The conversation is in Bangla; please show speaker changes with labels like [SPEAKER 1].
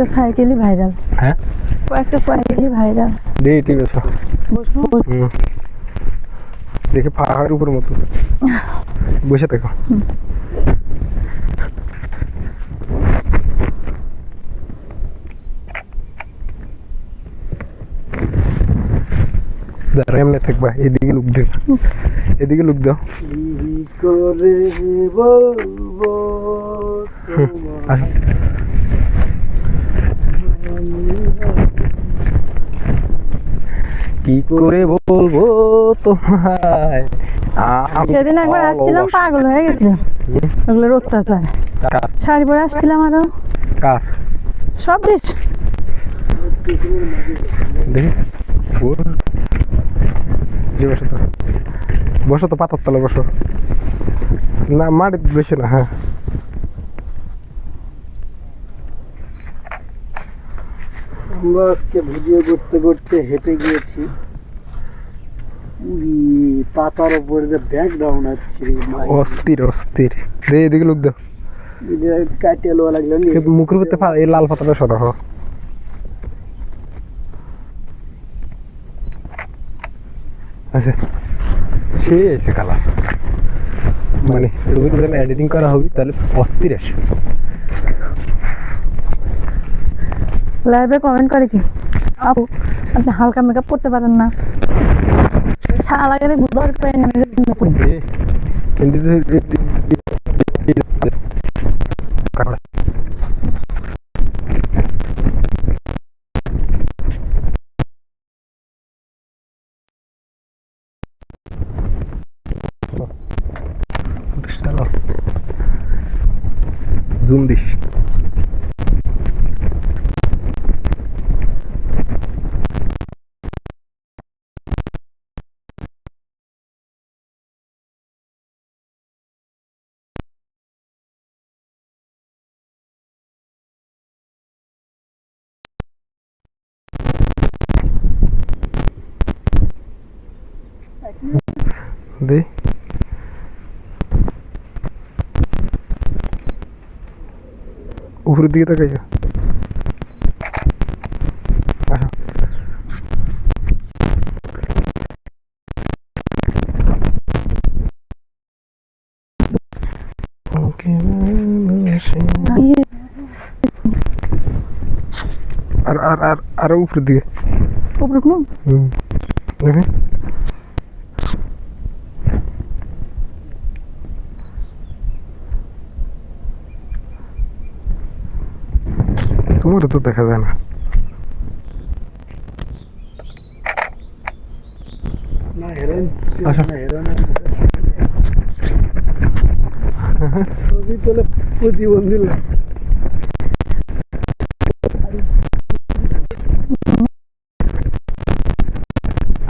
[SPEAKER 1] কয়েকটা সাইকেলই ভাইরাল।
[SPEAKER 2] হ্যাঁ?
[SPEAKER 1] কয়েকটা সাইকেলই ভাইরাল।
[SPEAKER 2] দেখি ঠিক আছে।
[SPEAKER 1] বসবো
[SPEAKER 2] দেখে পাহাড়ের উপর মতো। বসে থাকো। দাঁড়া এমনি থাকবা এদিকে লুক দেখ এদিকে লুক দাও।
[SPEAKER 3] কি করে বলব
[SPEAKER 2] কি করে বলব তোমায়?
[SPEAKER 1] সেদিন একবার আসছিলাম পাগল হয়ে গেছিলাম। ওগুলোর অত্যাচার শাড়ি পরে আসছিলাম আরও।
[SPEAKER 2] কার?
[SPEAKER 1] সব বেশ
[SPEAKER 2] তো। বসো তো পাতার তলে বসো। না মাটি বেশি না হ্যাঁ।
[SPEAKER 3] আমরা আজকে ভিডিও করতে করতে হেঁটে গিয়েছি। পাতার উপরে যে ব্যাকগ্রাউন্ড আছে
[SPEAKER 2] অস্থির অস্থির। দে এদিকে লোক দাও
[SPEAKER 3] কাটিয়ে লোয়া লাগল নি।
[SPEAKER 2] কিন্তু মুখের ভিতরে পা- এই লাল পাতাটা আচ্ছা। সে এসে কালার। মানে ছবিটা যখন এডিটিং করা হবে তাহলে অস্থির আসে
[SPEAKER 1] লাইভে কমেন্ট করে কি? আপু আপনি হালকা মেকআপ করতে পারেন না। শালা গেলে গুদর না করি
[SPEAKER 2] জুম দিস। দে উপরের দিকে তাকাই যা আসো ওকে আর আর আর আরও উপরের দিকে
[SPEAKER 1] উপরে কোনো